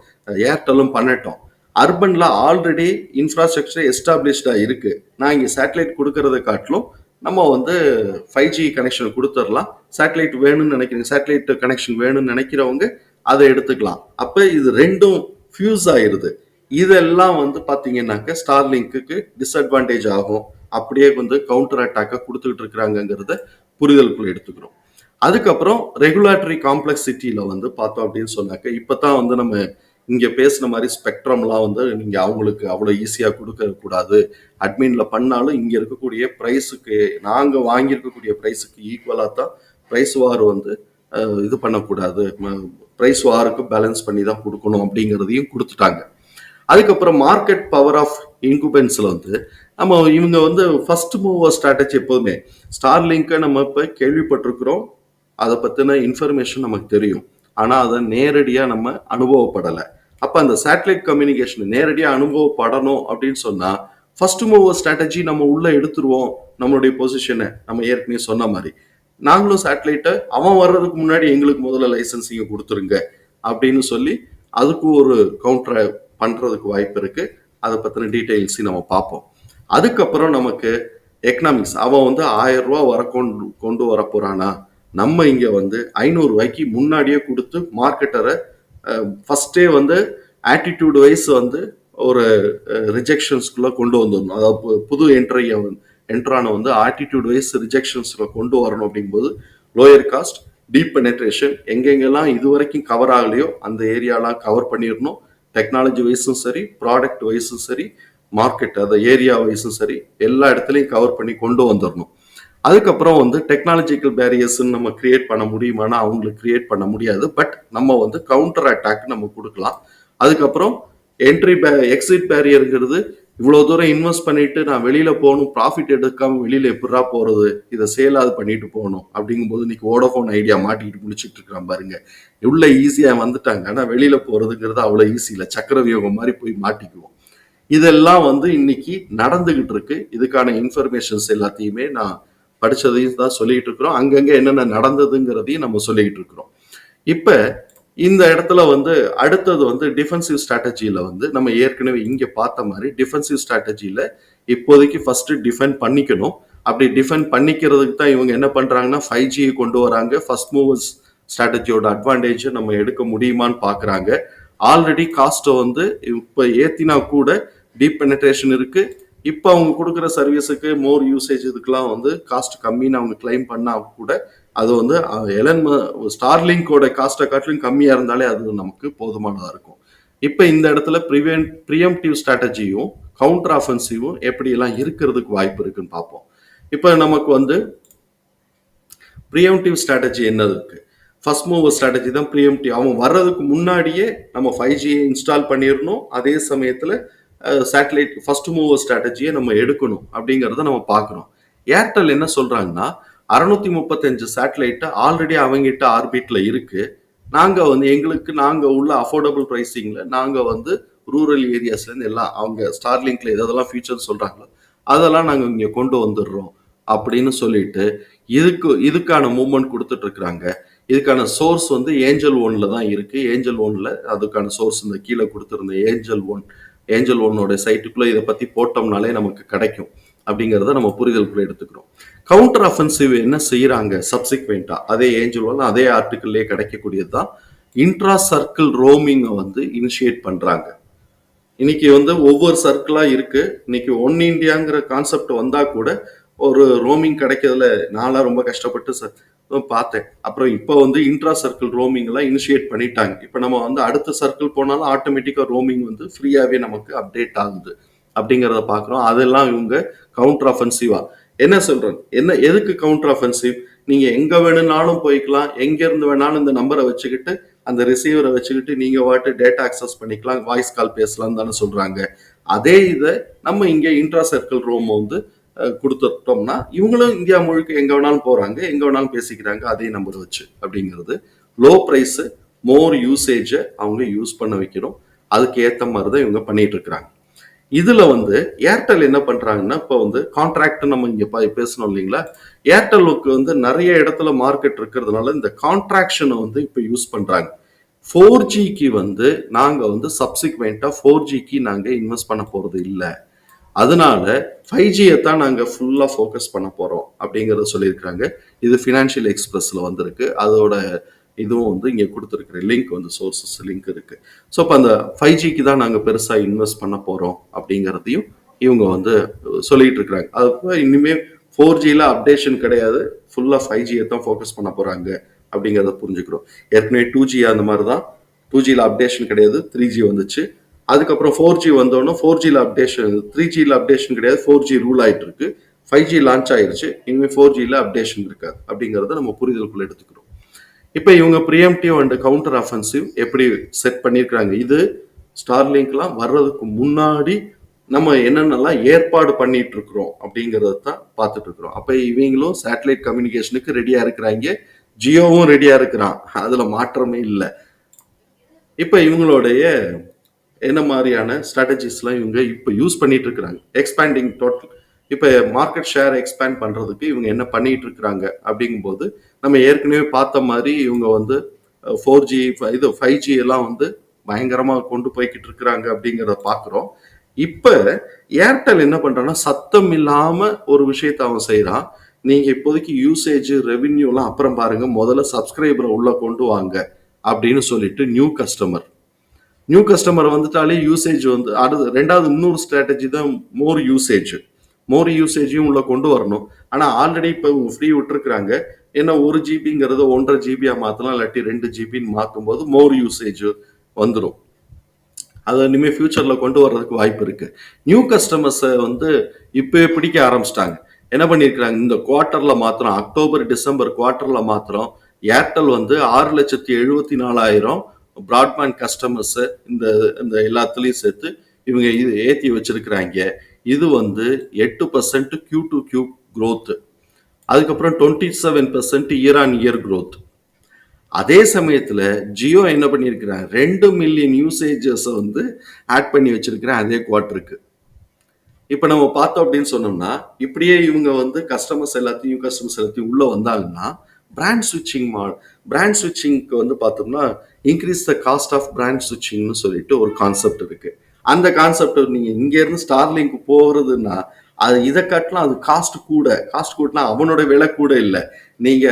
S1: ஏர்டெல்லும் பண்ணட்டும். அர்பனில் ஆல்ரெடி இன்ஃப்ராஸ்ட்ரக்சர் எஸ்டாப்ளிஷ்டாக இருக்குது நான் இங்கே சேட்டலைட் கொடுக்கறத காட்டிலும் நம்ம வந்து ஃபைவ் ஜி கனெக்ஷன் கொடுத்துடலாம். சேட்டலைட் வேணும்னு நினைக்கிறீங்க சேட்டலைட் கனெக்ஷன் வேணும்னு நினைக்கிறவங்க அதை எடுத்துக்கலாம். அப்போ இது ரெண்டும் ஃபியூஸ் ஆயிடுது இதெல்லாம் வந்து பார்த்தீங்கன்னாக்க ஸ்டார்லிங்க்கு டிஸ்அட்வான்டேஜ் ஆகும். அப்படியே வந்து கவுண்டர் அட்டாக்கை கொடுத்துக்கிட்டு இருக்கிறாங்கிறத புரிதலுக்குள்ள எடுத்துக்கிறோம். அதுக்கப்புறம் ரெகுலேட்டரி காம்ப்ளெக்சிட்டியில் வந்து பார்த்தோம் அப்படின்னு சொன்னாக்க இப்போ தான் வந்து நம்ம இங்கே பேசின மாதிரி ஸ்பெக்ட்ரம்லாம் வந்து நீங்கள் அவங்களுக்கு அவ்வளோ ஈஸியாக கொடுக்க கூடாது. அட்மினில் பண்ணாலும் இங்கே இருக்கக்கூடிய ப்ரைஸுக்கு நாங்கள் வாங்கியிருக்கக்கூடிய ப்ரைஸுக்கு ஈக்குவலாக தான் ப்ரைஸ் வார் வந்து இது பண்ணக்கூடாது. ப்ரைஸ் வாருக்கு பேலன்ஸ் பண்ணி தான் கொடுக்கணும் அப்படிங்கிறதையும் கொடுத்துட்டாங்க. அதுக்கப்புறம் மார்க்கெட் பவர் ஆஃப் இன்குபென்ஸில் வந்து நம்ம இவங்க வந்து ஃபர்ஸ்ட் மூவர் ஸ்ட்ராட்டஜி எப்போதுமே ஸ்டார் லிங்கை நம்ம இப்போ கேள்விப்பட்டிருக்கிறோம். அதை பற்றின இன்ஃபர்மேஷன் நமக்கு தெரியும். ஆனால் அதை நேரடியாக நம்ம அனுபவப்படலை. அப்போ அந்த சேட்டலைட் கம்யூனிகேஷன் நேரடியாக அனுபவப்படணும் அப்படின்னு சொன்னால் ஃபர்ஸ்ட் மூவர் ஸ்ட்ராட்டஜி நம்ம உள்ளே எடுத்துருவோம். நம்மளுடைய பொசிஷனை நம்ம ஏற்கனவே சொன்ன மாதிரி. நாங்களும் சேட்டலைட்டை அவன் வர்றதுக்கு முன்னாடி எங்களுக்கு முதல்ல லைசன்சிங்கை கொடுத்துருங்க அப்படின்னு சொல்லி அதுக்கு ஒரு கவுண்டரை பண்ணுறதுக்கு வாய்ப்பு இருக்குது அதை பற்றின டீட்டெயில்ஸையும் நம்ம பார்ப்போம். அதுக்கப்புறம் நமக்கு எக்கனாமிக்ஸ் அவன் வந்து ஆயிரம் ரூபா வர கொண்டு கொண்டு வர போறானா? நம்ம இங்கே வந்து ஐநூறுரூவாய்க்கு முன்னாடியே கொடுத்து மார்க்கெட்டரை ஃபஸ்ட்டே வந்து ஆட்டிடியூட் வைஸ் வந்து ஒரு ரிஜெக்ஷன்ஸ்குள்ளே கொண்டு வந்துடணும். அதாவது பு- புது என்ட்ரையை என்ட்ரானை வந்து ஆட்டிடியூட் வைஸ் ரிஜெக்ஷன்ஸில் கொண்டு வரணும் அப்படிங்கும்போது லோயர் காஸ்ட் டீப் பெனட்ரேஷன் எங்கெங்கெல்லாம் இது வரைக்கும் கவர் ஆகலையோ அந்த ஏரியாலாம் கவர் பண்ணிடணும். டெக்னாலஜி வைஸும் சரி ப்ராடக்ட் வைஸும் சரி மார்க்கெட் அந்த ஏரியா வைஸும் சரி எல்லா இடத்துலையும் கவர் பண்ணி கொண்டு வந்துடணும் அதுக்கப்புறம் வந்து டெக்னாலஜிக்கல் பேரியர்ஸ்ன்னு நம்ம கிரியேட் பண்ண முடியுமானா அவங்களுக்கு கிரியேட் பண்ண முடியாது. பட் நம்ம வந்து கவுண்டர் அட்டாக் நம்ம கொடுக்கலாம். அதுக்கப்புறம் என்ட்ரி பே எக்ஸிட் பேரியருங்கிறது இவ்வளோ தூரம் இன்வெஸ்ட் பண்ணிட்டு நான் வெளியில போகணும் ப்ராஃபிட் எடுக்காம வெளியில எப்படிரா போறது? இதை சேலாது பண்ணிட்டு போகணும். அப்படிங்கும்போது இன்னைக்கு ஓடோஃபோன் ஐடியா மாட்டிக்கிட்டு முடிச்சிட்டு இருக்கிறான் பாருங்க. இவ்வளோ ஈஸியா வந்துட்டாங்க. ஆனா வெளியில போறதுங்கிறது அவ்வளோ ஈஸி இல்லை. சக்கர வியோகம் மாதிரி போய் மாட்டிக்குவோம். இதெல்லாம் வந்து இன்னைக்கு நடந்துகிட்டு இருக்கு. இதுக்கான இன்ஃபர்மேஷன்ஸ் எல்லாத்தையுமே நான் படிச்சதையும் தான் சொல்லிட்டு இருக்கிறோம். அங்கங்க என்னென்ன நடந்ததுங்கிறதையும் நம்ம சொல்லிக்கிட்டு இருக்கிறோம். இப்போ இந்த இடத்துல வந்து அடுத்தது வந்து டிஃபென்சிவ் ஸ்ட்ராட்டஜியில் வந்து நம்ம ஏற்கனவே இங்கே பார்த்த மாதிரி டிஃபென்சிவ் ஸ்ட்ராட்டஜியில் இப்போதைக்கு ஃபர்ஸ்ட் டிஃபெண்ட் பண்ணிக்கணும். அப்படி டிஃபெண்ட் பண்ணிக்கிறதுக்கு தான் இவங்க என்ன பண்ணுறாங்கன்னா ஃபைவ் ஜியை கொண்டு வராங்க. ஃபர்ஸ்ட் மூவர்ஸ் ஸ்ட்ராட்டஜியோட அட்வான்டேஜை நம்ம எடுக்க முடியுமான்னு பார்க்குறாங்க. ஆல்ரெடி காஸ்ட்டை வந்து இப்போ ஏற்றினா கூட டீப் பெனட்ரேஷன் இருக்குது இப்போ அவங்க கொடுக்குற சர்வீஸுக்கு மோர் யூசேஜ் இதுக்கெல்லாம் வந்து காஸ்ட் கம்மின்னு அவங்க கிளைம் பண்ணால் கூட அது வந்து எலன் ஸ்டார்லிங்கோட காஸ்ட்டை காட்டிலும் கம்மியாக இருந்தாலே அது நமக்கு போதுமானதாக இருக்கும். இப்போ இந்த இடத்துல ப்ரிவென்ட் ப்ரியம்டிவ் ஸ்ட்ராட்டஜியும் கவுண்டர் ஆஃபென்சிவும் எப்படியெல்லாம் இருக்கிறதுக்கு வாய்ப்பு இருக்குன்னு பார்ப்போம். இப்போ நமக்கு வந்து ப்ரியம்டிவ் ஸ்ட்ராட்டஜி என்னது இருக்குது ஃபஸ்ட் மூவர் ஸ்ட்ராட்டஜி தான் ப்ரியம்டிவ் அவன் வர்றதுக்கு முன்னாடியே நம்ம ஃபைவ் ஜியை இன்ஸ்டால் பண்ணிடணும் அதே சமயத்தில் சேட்டலைட் ஃபர்ஸ்ட் மூவர் ஸ்ட்ராட்டஜியை நம்ம எடுக்கணும் அப்படிங்கிறத நம்ம பார்க்குறோம் ஏர்டெல் என்ன சொல்கிறாங்கன்னா அறுநூத்தி முப்பத்தஞ்சு சேட்டலைட்டு ஆல்ரெடி அவங்ககிட்ட ஆர்பிட்ல இருக்கு. நாங்க வந்து எங்களுக்கு நாங்க உள்ள அஃபோர்டபுள் ப்ரைஸிங்கில் நாங்க வந்து ரூரல் ஏரியாஸ்லேருந்து எல்லாம் அவங்க ஸ்டார்லிங்க்ல எதெல்லாம் ஃபியூச்சர் சொல்றாங்களோ? அதெல்லாம் நாங்க இங்க கொண்டு வந்துடுறோம் அப்படின்னு சொல்லிட்டு இதுக்கு இதுக்கான மூவ்மெண்ட் கொடுத்துட்டு இருக்கிறாங்க இதுக்கான சோர்ஸ் வந்து ஏஞ்சல் ஒன்ல தான் இருக்கு. ஏஞ்சல் ஒன்ல அதுக்கான சோர்ஸ் இந்த கீழே கொடுத்துருந்த ஏஞ்சல் ஒன் ஏஞ்சல் ஒன்னோட சைட்டுக்குள்ள இதை பத்தி போட்டோம்னாலே நமக்கு கிடைக்கும். அப்படிங்கிறத நம்ம புரிதலுக்குள்ள எடுத்துக்கிறோம். கவுண்டர் அஃபென்சிவ் என்ன செய்யறாங்க சப்சிக்வெண்டா அதே ஏஞ்சல் அதே ஆர்டிக்கல்லே கிடைக்கக்கூடியது தான் இன்ட்ரா சர்க்கிள் ரோமிங்கை வந்து இனிஷியேட் பண்றாங்க. இன்னைக்கு வந்து ஒவ்வொரு சர்க்கிளா இருக்கு. இன்னைக்கு ஒன் இண்டியாங்கிற கான்செப்ட் வந்தா கூட ஒரு ரோமிங் கிடைக்கிறதுல நான்லாம் ரொம்ப கஷ்டப்பட்டு ச- பார்த்தேன். அப்புறம் இப்போ வந்து இன்ட்ரா சர்க்கிள் ரோமிங்லாம் இனிஷியேட் பண்ணிட்டாங்க. இப்போ நம்ம வந்து அடுத்த சர்க்கிள் போனாலும் ஆட்டோமேட்டிக்காக ரோமிங் வந்து ஃப்ரீயாகவே நமக்கு அப்டேட் ஆகுது. அப்படிங்கிறத பார்க்குறோம். அதெல்லாம் இவங்க கவுண்டர் அஃபென்சிவா என்ன சொல்றேன்? என்ன எதுக்கு கவுண்டர் அஃபென்சிவ் நீங்க எங்க வேணும்னாலும் போய்க்கலாம். எங்க இருந்து வேணாலும் இந்த நம்பரை வச்சுக்கிட்டு அந்த ரிசீவரை வச்சுக்கிட்டு நீங்க வாட்டு டேட்டா அக்சஸ் பண்ணிக்கலாம். வாய்ஸ் கால் பேசலாம் தானே சொல்றாங்க. அதே இதை நம்ம இங்க இன்ட்ரா சர்க்கிள் ரூம் வந்து கொடுத்துட்டோம்னா இவங்களும் இந்தியா முழுக்க எங்க வேணாலும் போறாங்க எங்க வேணாலும் பேசிக்கிறாங்க அதே நம்பர் வச்சு அப்படிங்கிறது. லோ ப்ரைஸ் மோர் யூசேஜை அவங்க யூஸ் பண்ண வைக்கணும். அதுக்கு ஏற்ற மாதிரி தான் இவங்க பண்ணிட்டு இருக்கிறாங்க. இதுல வந்து ஏர்டெல் என்ன பண்றாங்கன்னா இப்போ வந்து கான்ட்ராக்ட் நம்ம இங்க பா- பேசணும் இல்லைங்களா? ஏர்டெல்லுக்கு வந்து நிறைய இடத்துல மார்க்கெட் இருக்கிறதுனால இந்த கான்ட்ராக்ஷனை வந்து இப்போ யூஸ் பண்றாங்க. ஃபோர் ஜிக்கு வந்து நாங்க வந்து சப்சிக்வெண்டா ஃபோர் ஜிக்கு நாங்க இன்வெஸ்ட் பண்ண போறது இல்லை. அதனால ஃபைவ் ஜியை தான் நாங்கள் ஃபுல்லாக ஃபோக்கஸ் பண்ண போகிறோம் அப்படிங்கிறத சொல்லியிருக்காங்க இது ஃபினான்ஷியல் எக்ஸ்பிரஸில் வந்திருக்கு. அதோட இதுவும் வந்து இங்கே கொடுத்துருக்குற லிங்க் வந்து சோர்சஸ் லிங்க் இருக்குது ஸோ இப்போ அந்த ஃபைவ் ஜிக்கு தான் நாங்கள் பெருசாக இன்வெஸ்ட் பண்ண போகிறோம் அப்படிங்கிறதையும் இவங்க வந்து சொல்லிட்டு இருக்கிறாங்க. அது இனிமேல் ஃபோர் ஜியில் அப்டேஷன் கிடையாது. ஃபுல்லாக ஃபைவ் ஜியை தான் ஃபோக்கஸ் பண்ண போகிறாங்க அப்படிங்கிறத புரிஞ்சுக்கிறோம். ஏற்கனவே டூ ஜி அந்த மாதிரி தான். டூ ஜியில் அப்டேஷன் கிடையாது. த்ரீ ஜி வந்துச்சு. அதுக்கப்புறம் ஃபோர் ஜி வந்தோடனே ஃபோர் ஜியில் அப்டேஷன் த்ரீ ஜியில் அப்டேஷன் கிடையாது. ஃபோர் ஜி ரூல் ஆகிட்டு இருக்கு. ஃபைவ் ஜி லான்ச் ஆயிருச்சு. இனிமேல் ஃபோர் ஜியில் அப்டேஷன் இருக்காது அப்படிங்கிறத நம்ம புரிதலுக்குள்ள எடுத்துக்கிறோம். இப்போ இவங்க ப்ரியம்டிவ் அண்ட் கவுண்டர் அஃபென்சிவ் எப்படி செட் பண்ணியிருக்கிறாங்க இது ஸ்டார்லிங்க்லாம் வர்றதுக்கு முன்னாடி நம்ம என்னென்னலாம் ஏற்பாடு பண்ணிட்டு இருக்கிறோம் அப்படிங்கிறத தான் பார்த்துட்டு இருக்கிறோம் அப்போ இவங்களும் சேட்டலைட் கம்யூனிகேஷனுக்கு ரெடியாக இருக்கிறாங்க. ஜியோவும் ரெடியாக இருக்கிறான். அதில் மாற்றமே இல்லை. இப்போ இவங்களுடைய என்ன மாதிரியான ஸ்ட்ராட்டஜிஸ்லாம் இவங்க இப்போ யூஸ் பண்ணிட்டு இருக்கிறாங்க எக்ஸ்பேண்டிங் டோட்டல் இப்போ மார்க்கெட் ஷேர் எக்ஸ்பேண்ட் பண்ணுறதுக்கு இவங்க என்ன பண்ணிட்டு இருக்கிறாங்க அப்படிங்கும்போது நம்ம ஏற்கனவே பார்த்த மாதிரி இவங்க வந்து ஃபோர் ஜி இது ஃபைவ் ஜி எல்லாம் வந்து பயங்கரமாக கொண்டு போய்கிட்டு இருக்கிறாங்க அப்படிங்கிறத பார்க்குறோம். இப்போ ஏர்டெல் என்ன பண்ணுறான்னா சத்தம் இல்லாமல் ஒரு விஷயத்தை அவன் செய்கிறான் நீங்கள் இப்போதைக்கு யூசேஜ் ரெவின்யூலாம் அப்புறம் பாருங்க. முதல்ல சப்ஸ்கிரைபரை உள்ளே கொண்டு வாங்க அப்படின்னு சொல்லிட்டு நியூ கஸ்டமர் நியூ கஸ்டமர் வந்துட்டாலே யூசேஜ் வந்து அடுத்து ரெண்டாவது இன்னொரு ஸ்ட்ராட்டஜி தான் மோர் யூசேஜ் மோர் யூசேஜையும் உள்ள கொண்டு வரணும். ஆனால் ஆல்ரெடி இப்போ ஃப்ரீ விட்டுருக்குறாங்க. ஏன்னா ஒரு ஜிபிங்கிறத ஒன்றரை ஜிபியா மாற்றலாம் இல்லாட்டி ரெண்டு ஜிபின்னு மாற்றும் போது மோர் யூசேஜ் வந்துடும் அதை இனிமேல் ஃபியூச்சரில் கொண்டு வர்றதுக்கு வாய்ப்பு இருக்கு. நியூ கஸ்டமர்ஸை வந்து இப்போ பிடிக்க ஆரம்பிச்சிட்டாங்க. என்ன பண்ணியிருக்கிறாங்க இந்த குவார்ட்டரில் மாத்திரம் அக்டோபர் டிசம்பர் குவார்ட்டரில் மாத்திரம் ஏர்டெல் வந்து ஆறு லட்சத்தி எழுபத்தி நாலாயிரம் பிராட்பேண்ட் கஸ்டமர்ஸை இந்த இந்த எல்லாத்துலேயும் சேர்த்து இவங்க இது ஏற்றி வச்சிருக்கிறாங்க. இது வந்து எட்டு percent Q to Q growth அதுக்கப்புறம் twenty seven percent year on year growth அதே சமயத்தில் ஜியோ என்ன பண்ணியிருக்கிறான் ரெண்டு மில்லியன் யூசேஜஸை வந்து ஆட் பண்ணி வச்சிருக்கிறேன் அதே குவார்ட்டருக்கு இப்போ நம்ம பார்த்தோம் அப்படின்னு சொன்னோம்னா இப்படியே இவங்க வந்து கஸ்டமர்ஸ் எல்லாத்தையும் கஸ்டமர்ஸ் எல்லாத்தையும் உள்ளே வந்தாங்கன்னா பிராண்ட் ஸ்விட்சிங் மா பிராண்ட் ஸ்விட்சிங்க்கு வந்து பார்த்தோம்னா increase the cost of brand ஸ்விட்சிங்னு சொல்லிட்டு ஒரு கான்செப்ட் இருக்குது அந்த கான்செப்ட் நீங்க இங்க இருந்து ஸ்டார்லிங்க் அது இதை காட்டலாம் அது காஸ்ட் கூட. காஸ்ட் கூடனா அவனோட விலை கூட இல்லை. நீங்க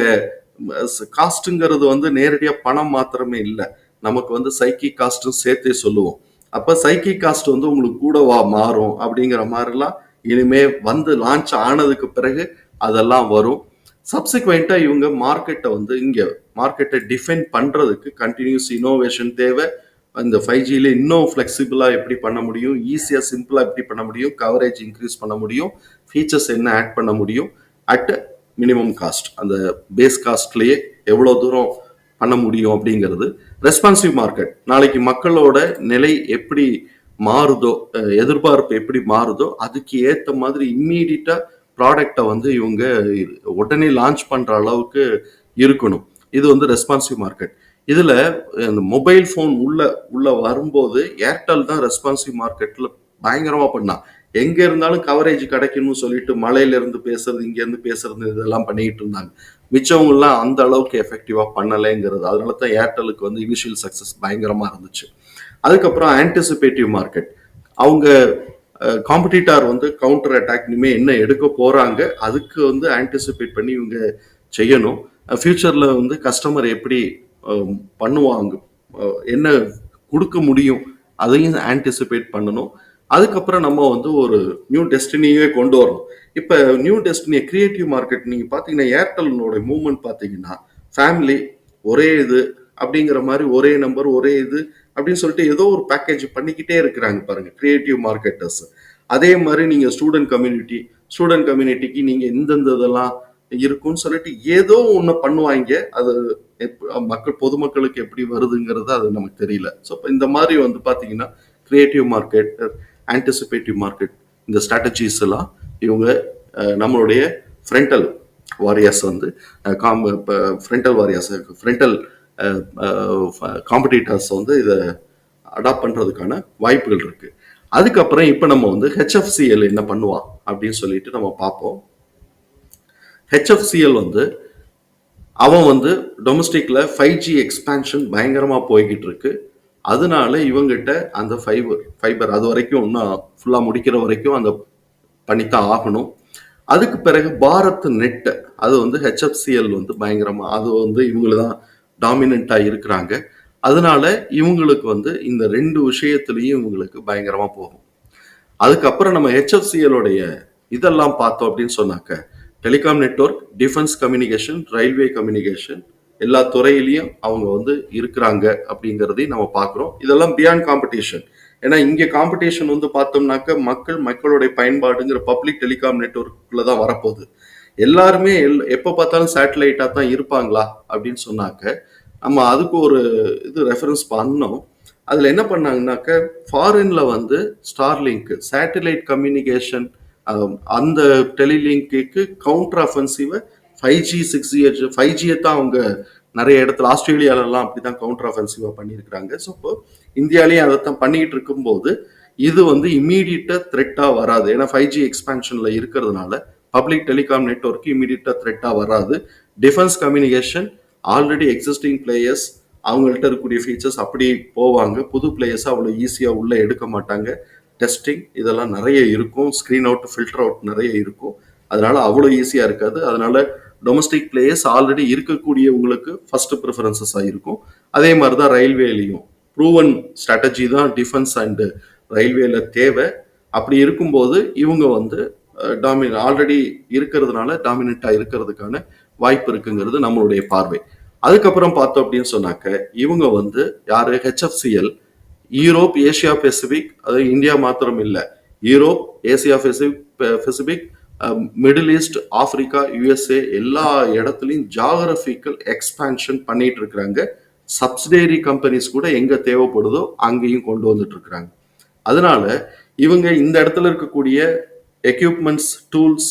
S1: காஸ்ட்டுங்கிறது வந்து நேரடியாக பணம் மாத்திரமே இல்லை. நமக்கு வந்து சைக்கி காஸ்ட்டும் சேர்த்தே சொல்லுவோம். அப்போ சைக்கி காஸ்ட் வந்து உங்களுக்கு கூட வா மாறும் அப்படிங்கிற மாதிரிலாம் இனிமே வந்து லான்ச் ஆனதுக்கு பிறகு அதெல்லாம் வரும். சப்சிக்வெண்ட்டாக இவங்க மார்க்கெட்டை வந்து இங்கே மார்க்கெட்டை டிஃபைன் பண்ணுறதுக்கு கண்டினியூஸ் இனோவேஷன் தேவை. இந்த ஃபைவ் ஜியில் இன்னும் ஃப்ளெக்சிபிளாக எப்படி பண்ண முடியும்? ஈஸியாக சிம்பிளாக எப்படி பண்ண முடியும்? கவரேஜ் இன்க்ரீஸ் பண்ண முடியும்? ஃபீச்சர்ஸ் என்ன ஆட் பண்ண முடியும்? அட் மினிமம் காஸ்ட் அந்த பேஸ் காஸ்ட்லேயே எவ்வளோ தூரம் பண்ண முடியும் அப்படிங்கிறது. ரெஸ்பான்சிவ் மார்க்கெட் நாளைக்கு மக்களோட நிலை எப்படி மாறுதோ எதிர்பார்ப்பு எப்படி மாறுதோ அதுக்கு ஏற்ற மாதிரி இம்மீடியட்டாக ப்ராடக்டை வந்து இவங்க உடனே லான்ச் பண்ணுற அளவுக்கு இருக்கணும். இது வந்து ரெஸ்பான்சிவ் மார்க்கெட் இதில் இந்த மொபைல் ஃபோன் உள்ள உள்ள வரும்போது ஏர்டெல் தான் ரெஸ்பான்சிவ் மார்க்கெட்டில் பயங்கரமாக பண்ணான். எங்கே இருந்தாலும் கவரேஜ் கிடைக்கணும்னு சொல்லிட்டு மலையிலேருந்து பேசுறது இங்கேருந்து பேசுறது இதெல்லாம் பண்ணிக்கிட்டு இருந்தாங்க. மிச்சவங்களாம் அந்த அளவுக்கு எஃபெக்டிவாக பண்ணலைங்கிறது. அதனால தான் ஏர்டெலுக்கு வந்து இனிஷியல் சக்ஸஸ் பயங்கரமாக இருந்துச்சு. அதுக்கப்புறம் ஆன்டிசிபேட்டிவ் மார்க்கெட் அவங்க காம்படிட்டார் வந்து கவுண்டர் அட்டாக் இனிமேல் என்ன எடுக்க போகிறாங்க அதுக்கு வந்து ஆன்டிசிபேட் பண்ணி இவங்க செய்யணும். ஃப்யூச்சரில் வந்து கஸ்டமர் எப்படி பண்ணுவாங்க. என்ன கொடுக்க முடியும் அதையும் ஆன்டிசிபேட் பண்ணணும். அதுக்கப்புறம் நம்ம வந்து ஒரு நியூ டெஸ்டினியே கொண்டு வரணும். இப்போ நியூ டெஸ்டினியை கிரியேட்டிவ் மார்க்கெட் நீங்கள் பார்த்தீங்கன்னா ஏர்டெல்னோட மூவ்மெண்ட் பார்த்தீங்கன்னா ஃபேமிலி ஒரே இது அப்படிங்கிற மாதிரி ஒரே நம்பர் ஒரே இது அப்படின்னு சொல்லிட்டு ஏதோ ஒரு பேக்கேஜ் பண்ணிக்கிட்டே இருக்கிறாங்க பாருங்க கிரியேட்டிவ் மார்க்கெட்டர்ஸ் அதே மாதிரி நீங்கள் ஸ்டூடெண்ட் கம்யூனிட்டி ஸ்டூடெண்ட் கம்யூனிட்டிக்கு நீங்கள் எந்தெந்த இதெல்லாம் இருக்கும்னு சொல்லிட்டு ஏதோ ஒன்று பண்ணுவாங்க. அது மக்கள் பொதுமக்களுக்கு எப்படி வருதுங்கிறது அது நமக்கு தெரியல. ஸோ இப்போ இந்த மாதிரி வந்து பார்த்தீங்கன்னா கிரியேட்டிவ் மார்க்கெட் ஆன்டிசிபேட்டிவ் மார்க்கெட் இந்த ஸ்ட்ராட்டஜிஸ் எல்லாம் இவங்க நம்மளுடைய ஃப்ரண்டல் வாரியர்ஸ் வந்து com frontal warriors frontal competitors வந்து இதை அடாப்ட் பண்ணுறதுக்கான வாய்ப்புகள் இருக்குது அதுக்கப்புறம் இப்போ நம்ம வந்து ஹெச்எஃப்சிஎல் என்ன பண்ணுவா? அப்படின்னு சொல்லிட்டு நம்ம பார்ப்போம். ஹெச்எஃப்சிஎல் வந்து அவன் வந்து டொமஸ்டிக்கில் ஃபைவ் ஜி எக்ஸ்பேன்ஷன் பயங்கரமாக போய்கிட்டு இருக்கு அதனால இவங்கிட்ட அந்த ஃபைபர் ஃபைபர் அது வரைக்கும் இன்னும் ஃபுல்லாக முடிக்கிற வரைக்கும் அந்த பண்ணித்தான் ஆகணும். அதுக்கு பிறகு பாரத் நெட்டை அது வந்து ஹெச்எஃப்சிஎல் வந்து பயங்கரமாக அது வந்து இவங்கள தான் டாமினண்ட்டாக இருக்கிறாங்க. அதனால இவங்களுக்கு வந்து இந்த ரெண்டு விஷயத்துலையும் இவங்களுக்கு பயங்கரமாக போகும். அதுக்கப்புறம் நம்ம ஹெச்எஃப்சிஎலோடைய இதெல்லாம் பார்த்தோம் அப்படின்னு சொன்னாக்க telecom network defence communication railway communication எல்லா துறையிலையும் அவங்க வந்து இருக்கிறாங்க அப்படிங்கிறதையும் நம்ம பார்க்குறோம். இதெல்லாம் பியாண்ட் காம்படிஷன் ஏன்னா இங்கே காம்படிஷன் வந்து பார்த்தோம்னாக்க மக்கள் மக்களுடைய பயன்பாடுங்கிற பப்ளிக் டெலிகாம் நெட்ஒர்க்குள்ள தான் வரப்போகுது. எல்லாருமே எல் எப்போ பார்த்தாலும் சேட்டலைட்டாக தான் இருப்பாங்களா அப்படின்னு சொன்னாக்க நம்ம அதுக்கு ஒரு இது ரெஃபரன்ஸ் பண்ணோம். அதில் என்ன பண்ணாங்கனாக்க ஃபாரின்ல வந்து ஸ்டார்லிங்க் சேட்டலைட் கம்யூனிகேஷன் அந்த டெலிலிங்க்கு counter அஃபென்சிவை five G six G five ஜியை தான் அவங்க நிறைய இடத்துல ஆஸ்திரேலியாலலாம் அப்படி தான் கவுண்டர் அஃபென்சிவாக பண்ணியிருக்கிறாங்க. ஸோ இப்போ இந்தியாலேயும் அதை தான் பண்ணிக்கிட்டு இருக்கும்போது இது வந்து இம்மீடியட்டாக த்ரெட்டாக வராது. ஏன்னா ஃபைவ் ஜி எக்ஸ்பேன்ஷனில் இருக்கிறதுனால பப்ளிக் டெலிகாம் நெட்ஒர்க் இம்மீடியட்டாக த்ரெட்டாக வராது. Defence communication already existing players அவங்கள்ட்ட இருக்கக்கூடிய ஃபீச்சர்ஸ் அப்படி போவாங்க. புது பிளேயர்ஸ் அவ்வளோ ஈஸியாக உள்ளே எடுக்க மாட்டாங்க. டெஸ்டிங் இதெல்லாம் நிறைய இருக்கும். ஸ்க்ரீன் அவுட் ஃபில்டர் அவுட் நிறைய இருக்கும். அதனால அவ்வளோ ஈஸியாக இருக்காது. அதனால டொமஸ்டிக் பிளேயர்ஸ் ஆல்ரெடி இருக்கக்கூடியவங்களுக்கு ஃபர்ஸ்ட் ப்ரிஃபரன்சஸாக இருக்கும். அதே மாதிரி தான் ரயில்வேலையும் ப்ரூவன் ஸ்ட்ராட்டஜி தான் டிஃபென்ஸ் அண்டு ரயில்வேல தேவை. அப்படி இருக்கும்போது இவங்க வந்து டாமின் ஆல்ரெடி இருக்கிறதுனால டாமினண்ட்டாக இருக்கிறதுக்கான வாய்ப்பு இருக்குங்கிறது நம்மளுடைய பார்வை. அதுக்கப்புறம் பார்த்தோம் அப்படின்னு சொன்னாக்க இவங்க வந்து யாரு? ஹெச்எஃப்சிஎல் யூரோப் ஏசியா பெசிபிக் அது இந்தியா மாத்திரம் இல்லை. Europe Asia Pacific Pacific Middle East Africa USA எல்லா இடத்துலையும் ஜாகிரபிக்கல் எக்ஸ்பான்ஷன் பண்ணிட்டு இருக்கிறாங்க. சப்சிடரி கம்பெனிஸ் கூட எங்க தேவைப்படுதோ அங்கேயும் கொண்டு வந்துட்டு இருக்கிறாங்க. அதனால இவங்க இந்த இடத்துல இருக்கக்கூடிய equipments tools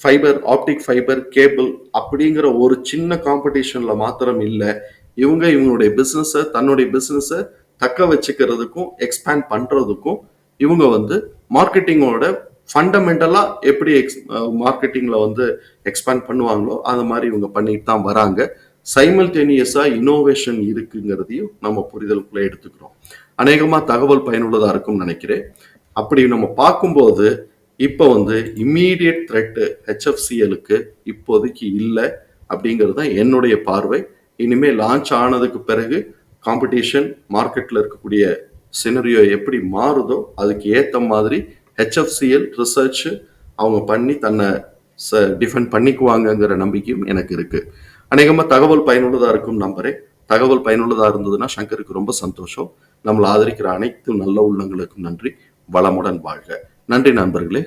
S1: fibre optic fibre cable அப்படிங்கிற ஒரு சின்ன காம்படிஷன்ல மாத்திரம் இல்லை. இவங்க இவங்களுடைய பிஸ்னஸை தன்னுடைய பிஸ்னஸை தக்க வச்சுக்கிறதுக்கும் எக்ஸ்பேண்ட் பண்ணுறதுக்கும் இவங்க வந்து மார்க்கெட்டிங்கோட ஃபண்டமெண்டலாக எப்படி எக்ஸ் மார்க்கெட்டிங்கில் வந்து எக்ஸ்பேண்ட் பண்ணுவாங்களோ அந்த மாதிரி இவங்க பண்ணிட்டு தான் வராங்க. சைமல்டேனியஸாக இனோவேஷன் இருக்குங்கிறதையும் நம்ம புரிதலுக்குள்ளே எடுத்துக்கிறோம். அநேகமாக தகவல் பயனுள்ளதாக இருக்கும்னு நினைக்கிறேன். அப்படி நம்ம பார்க்கும்போது இப்போ வந்து இம்மீடியட் த்ரெட்டு ஹெச்எஃப்சிஎலுக்கு இப்போதைக்கு இல்லை அப்படிங்கிறது தான் என்னுடைய பார்வை. இனிமேல் லான்ச் ஆனதுக்கு பிறகு காம்படிஷன் மார்க்கெட்டில் இருக்கக்கூடிய சினரியோ எப்படி மாறுதோ அதுக்கு ஏற்ற மாதிரி ஹெச்எஃப்சிஎல் ரிசர்ச் அவங்க பண்ணி தன்னை ச டிஃபெண்ட் பண்ணிக்குவாங்கங்கிற நம்பிக்கையும் எனக்கு இருக்குது அநேகமாக தகவல் பயனுள்ளதாக இருக்கும் நம்புறேன். தகவல் பயனுள்ளதாக இருந்ததுன்னா சங்கருக்கு ரொம்ப சந்தோஷம். நம்மளை ஆதரிக்கிற அனைத்து நல்ல உள்ளங்களுக்கும் நன்றி. வளமுடன் வாழ்க. நன்றி நண்பர்களே.